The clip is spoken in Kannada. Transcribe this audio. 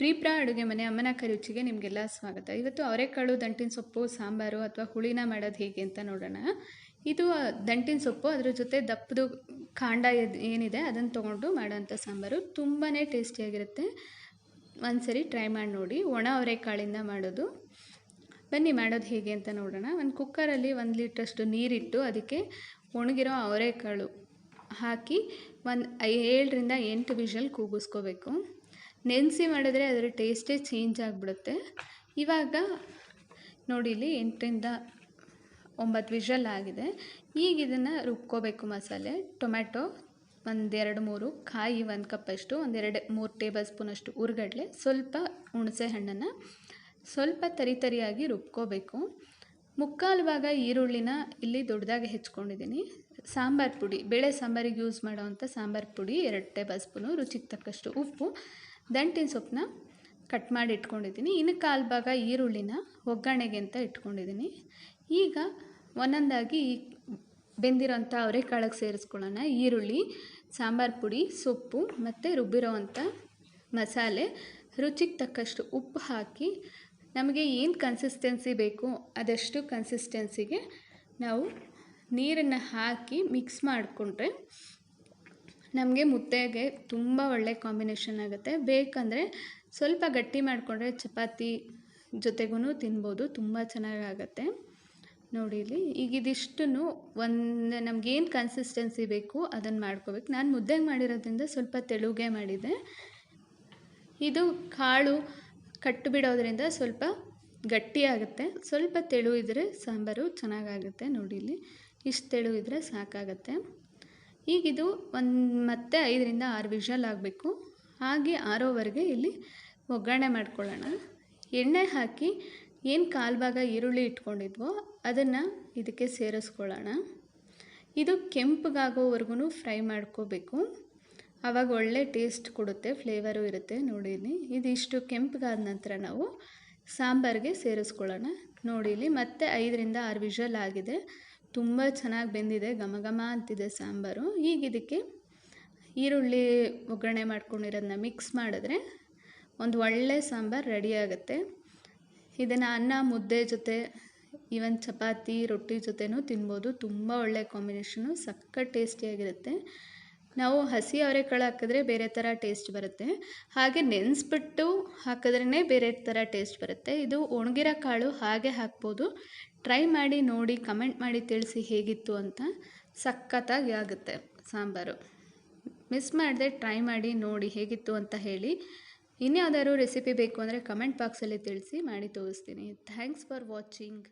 ಪ್ರೀಪ್ರಾ ಅಡುಗೆ ಮನೆ, ಅಮ್ಮನ ಕರುಚಿಗೆ ನಿಮಗೆಲ್ಲ ಸ್ವಾಗತ. ಇವತ್ತು ಅವರೆಕಾಳು, ದಂಟಿನ ಸೊಪ್ಪು, ಸಾಂಬಾರು ಅಥವಾ ಹುಳಿನ ಮಾಡೋದು ಹೇಗೆ ಅಂತ ನೋಡೋಣ. ಇದು ದಂಟಿನ ಸೊಪ್ಪು, ಅದ್ರ ಜೊತೆ ದಪ್ಪದು ಕಾಂಡ ಏನಿದೆ ಅದನ್ನು ತೊಗೊಂಡು ಮಾಡೋಂಥ ಸಾಂಬಾರು. ತುಂಬಾ ಟೇಸ್ಟಿಯಾಗಿರುತ್ತೆ. ಒಂದ್ಸರಿ ಟ್ರೈ ಮಾಡಿ ನೋಡಿ. ಒಣ ಅವರೆಕಾಳಿಂದ ಮಾಡೋದು. ಬನ್ನಿ ಮಾಡೋದು ಹೇಗೆ ಅಂತ ನೋಡೋಣ. ಒಂದು ಕುಕ್ಕರಲ್ಲಿ ಒಂದು ಲೀಟ್ರಷ್ಟು ನೀರಿಟ್ಟು ಅದಕ್ಕೆ ಒಣಗಿರೋ ಅವರೆಕಾಳು ಹಾಕಿ ಒಂದು ಏಳರಿಂದ ಎಂಟು ವಿಷಲ್ ಕೂಗಿಸ್ಕೋಬೇಕು. ನೆನೆಸಿ ಮಾಡಿದ್ರೆ ಅದರ ಟೇಸ್ಟೇ ಚೇಂಜ್ ಆಗಿಬಿಡುತ್ತೆ. ಇವಾಗ ನೋಡಿ ಇಲ್ಲಿ ಎಂಟರಿಂದ ಒಂಬತ್ತು ವಿಷಲ್ ಆಗಿದೆ. ಈಗ ಇದನ್ನು ರುಬ್ಕೋಬೇಕು ಮಸಾಲೆ, ಟೊಮ್ಯಾಟೊ ಒಂದೆರಡು ಮೂರು, ಕಾಯಿ ಒಂದು ಕಪ್ಪಷ್ಟು ಒಂದೆರಡು ಮೂರು ಟೇಬಲ್ ಸ್ಪೂನಷ್ಟು ಉರ್ಗಡ್ಲೆ, ಸ್ವಲ್ಪ ಹುಣಸೆ ಹಣ್ಣನ್ನು ಸ್ವಲ್ಪ ತರಿ ತರಿಯಾಗಿ ರುಬ್ಕೋಬೇಕು. ಮುಕ್ಕಾಲು ಭಾಗ ಈರುಳ್ಳಿನ ಇಲ್ಲಿ ದೊಡ್ಡದಾಗಿ ಹೆಚ್ಕೊಂಡಿದ್ದೀನಿ. ಸಾಂಬಾರು ಪುಡಿ, ಬೇಳೆ ಸಾಂಬಾರಿಗೆ ಯೂಸ್ ಮಾಡೋವಂಥ ಸಾಂಬಾರು ಪುಡಿ ಎರಡು ಟೇಬಲ್ ಸ್ಪೂನು ರುಚಿಗೆ ತಕ್ಕಷ್ಟು ಉಪ್ಪು. ದಂಟಿನ ಸೊಪ್ಪನ್ನ ಕಟ್ ಮಾಡಿ ಇಟ್ಕೊಂಡಿದ್ದೀನಿ. ಇನ್ನು ಕಾಲು ಭಾಗ ಈರುಳ್ಳಿನ ಒಗ್ಗರಣೆಗೆ ಅಂತ ಇಟ್ಕೊಂಡಿದ್ದೀನಿ. ಈಗ ಒಂದೊಂದಾಗಿ ಬೆಂದಿರೋಂಥ ಅವರೆಕಾಳಿಗೆ ಸೇರಿಸ್ಕೊಳ್ಳೋಣ. ಈರುಳ್ಳಿ, ಸಾಂಬಾರು ಪುಡಿ, ಸೊಪ್ಪು ಮತ್ತು ರುಬ್ಬಿರೋವಂಥ ಮಸಾಲೆ. ರುಚಿಗೆ ತಕ್ಕಷ್ಟು ಉಪ್ಪು ಹಾಕಿ ನಮಗೆ ಏನು ಕನ್ಸಿಸ್ಟೆನ್ಸಿ ಬೇಕು ಅದಷ್ಟು ಕನ್ಸಿಸ್ಟೆನ್ಸಿಗೆ ನಾವು ನೀರನ್ನು ಹಾಕಿ ಮಿಕ್ಸ್ ಮಾಡಿಕೊಂಡ್ರೆ ನಮಗೆ ಮುದ್ದೆಗೆ ತುಂಬ ಒಳ್ಳೆ ಕಾಂಬಿನೇಷನ್ ಆಗುತ್ತೆ. ಬೇಕಂದರೆ ಸ್ವಲ್ಪ ಗಟ್ಟಿ ಮಾಡಿಕೊಂಡ್ರೆ ಚಪಾತಿ ಜೊತೆಗೂ ತಿನ್ಬೋದು, ತುಂಬ ಚೆನ್ನಾಗಾಗತ್ತೆ. ನೋಡಿ ಇಲ್ಲಿ, ಈಗ ಇದಿಷ್ಟನ್ನು ಒಂದು, ನಮಗೇನು ಕನ್ಸಿಸ್ಟೆನ್ಸಿ ಬೇಕು ಅದನ್ನು ಮಾಡ್ಕೋಬೇಕು. ನಾನು ಮುದ್ದೆಗೆ ಮಾಡಿರೋದ್ರಿಂದ ಸ್ವಲ್ಪ ತೆಳುಗೆ ಮಾಡಿದೆ. ಇದು ಕಾಳು ಕಟ್ಟು ಬಿಡೋದ್ರಿಂದ ಸ್ವಲ್ಪ ಗಟ್ಟಿಯಾಗುತ್ತೆ ಸ್ವಲ್ಪ ತೆಳು ಇದ್ದರೆ ಸಾಂಬಾರು ಚೆನ್ನಾಗಾಗುತ್ತೆ. ನೋಡಿ ಇಲ್ಲಿ, ಇಷ್ಟು ತೆಳು ಇದ್ದರೆ ಸಾಕಾಗತ್ತೆ. ಈಗಿದು ಒಂದು ಮತ್ತೆ ಐದರಿಂದ ಆರು ವಿಷಲ್ ಆಗಬೇಕು. ಹಾಗೆ ಆರೋವರೆಗೆ ಇಲ್ಲಿ ಒಗ್ಗರಣೆ ಮಾಡ್ಕೊಳ್ಳೋಣ. ಎಣ್ಣೆ ಹಾಕಿ ಏನು ಕಾಲು ಭಾಗ ಈರುಳ್ಳಿ ಇಟ್ಕೊಂಡಿದ್ವೋ ಅದನ್ನು ಇದಕ್ಕೆ ಸೇರಿಸ್ಕೊಳ್ಳೋಣ. ಇದು ಕೆಂಪಗಾಗೋವರೆಗೂ ಫ್ರೈ ಮಾಡ್ಕೋಬೇಕು. ಆವಾಗ ಒಳ್ಳೆ ಟೇಸ್ಟ್ ಕೊಡುತ್ತೆ, ಫ್ಲೇವರು ಇರುತ್ತೆ ನೋಡಿ ಇಲ್ಲಿ ಇದಿಷ್ಟು ಕೆಂಪಗಾದ ನಂತರ ನಾವು ಸಾಂಬಾರಿಗೆ ಸೇರಿಸ್ಕೊಳ್ಳೋಣ. ನೋಡಿಲಿ ಮತ್ತೆ ಐದರಿಂದ ಆರು ವಿಷಲ್ ಆಗಿದೆ. ತುಂಬ ಚೆನ್ನಾಗಿ ಬೆಂದಿದೆ, ಘಮ ಘಮ ಅಂತಿದೆ ಸಾಂಬಾರು. ಈಗ ಇದಕ್ಕೆ ಈರುಳ್ಳಿ ಒಗ್ಗರಣೆ ಮಾಡ್ಕೊಂಡಿರೋದನ್ನ ಮಿಕ್ಸ್ ಮಾಡಿದ್ರೆ ಒಂದು ಒಳ್ಳೆ ಸಾಂಬಾರು ರೆಡಿ ಆಗುತ್ತೆ. ಇದನ್ನು ಅನ್ನ, ಮುದ್ದೆ ಜೊತೆ ಈವನ್ ಚಪಾತಿ, ರೊಟ್ಟಿ ಜೊತೆನೂ ತಿನ್ಬೋದು. ತುಂಬ ಒಳ್ಳೆ ಕಾಂಬಿನೇಷನು ಸಖತ್ ಟೇಸ್ಟಿಯಾಗಿರುತ್ತೆ ನಾವು ಹಸಿ ಅವರೆಕಾಳು ಹಾಕಿದ್ರೆ ಬೇರೆ ಥರ ಟೇಸ್ಟ್ ಬರುತ್ತೆ. ಹಾಗೆ ನೆನೆಸ್ಬಿಟ್ಟು ಹಾಕಿದ್ರೇ ಬೇರೆ ಥರ ಟೇಸ್ಟ್ ಬರುತ್ತೆ. ಇದು ಒಣಗಿರೋ ಕಾಳು ಹಾಗೆ ಹಾಕ್ಬೋದು. ಟ್ರೈ ಮಾಡಿ ನೋಡಿ ಕಮೆಂಟ್ ಮಾಡಿ ತಿಳಿಸಿ ಹೇಗಿತ್ತು ಅಂತ ಸಖತ್ತಾಗಿ ಆಗುತ್ತೆ ಸಾಂಬಾರು. ಮಿಸ್ ಮಾಡದೆ ಟ್ರೈ ಮಾಡಿ ನೋಡಿ ಹೇಗಿತ್ತು ಅಂತ ಹೇಳಿ. ಇನ್ಯಾವುದಾದ್ರು ರೆಸಿಪಿ ಬೇಕು ಅಂದರೆ ಕಮೆಂಟ್ ಬಾಕ್ಸಲ್ಲಿ ತಿಳಿಸಿ ಮಾಡಿ ತೋರಿಸ್ತೀನಿ. Thanks for watching